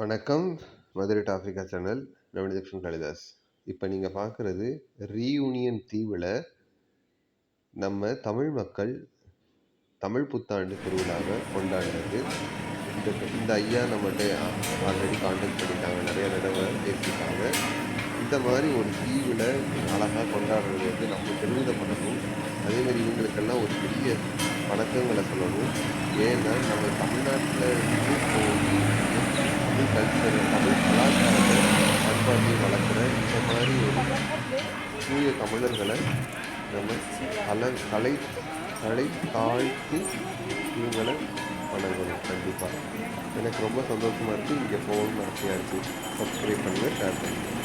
வணக்கம். Madurai to Africa channel Navanithakshan Kalidas. இப்போ நீங்கள் பார்க்குறது ரீயூனியன் தீவில் நம்ம தமிழ் மக்கள் தமிழ் புத்தாண்டு திருவிழாவை கொண்டாடுறது. இந்த இந்த ஐயா நம்மகிட்ட ஆல்ரெடி காண்டாக்ட் பண்ணிட்டாங்க. நிறைய தடவை பேசிட்டாங்க. இந்த மாதிரி ஒரு தீவில் அழகாக கொண்டாடுறது வந்து நம்ம பெருமிதப்படணும் அதே மாதிரி இவங்களுக்கெல்லாம் ஒரு பெரிய வணக்கங்களை சொல்லணும். ஏன்னா நம்ம தமிழ்நாட்டில் தமிழ் தமிழ் கலாச்சாரத்தை பண்பாட்டையும் வளர்க்குற இந்த மாதிரி ஒரு தூய தமிழர்களை நம்ம கலை கலை கலை தாழ்த்தி இவங்களை வணங்கணும் கண்டிப்பாக எனக்கு ரொம்ப சந்தோஷமாக இருக்குது இங்கே போகணும்னு ஆசையாக இருக்குது சப்ஸ்கிரைப் பண்ணுங்கள் ஷேர் பண்ணுங்கள்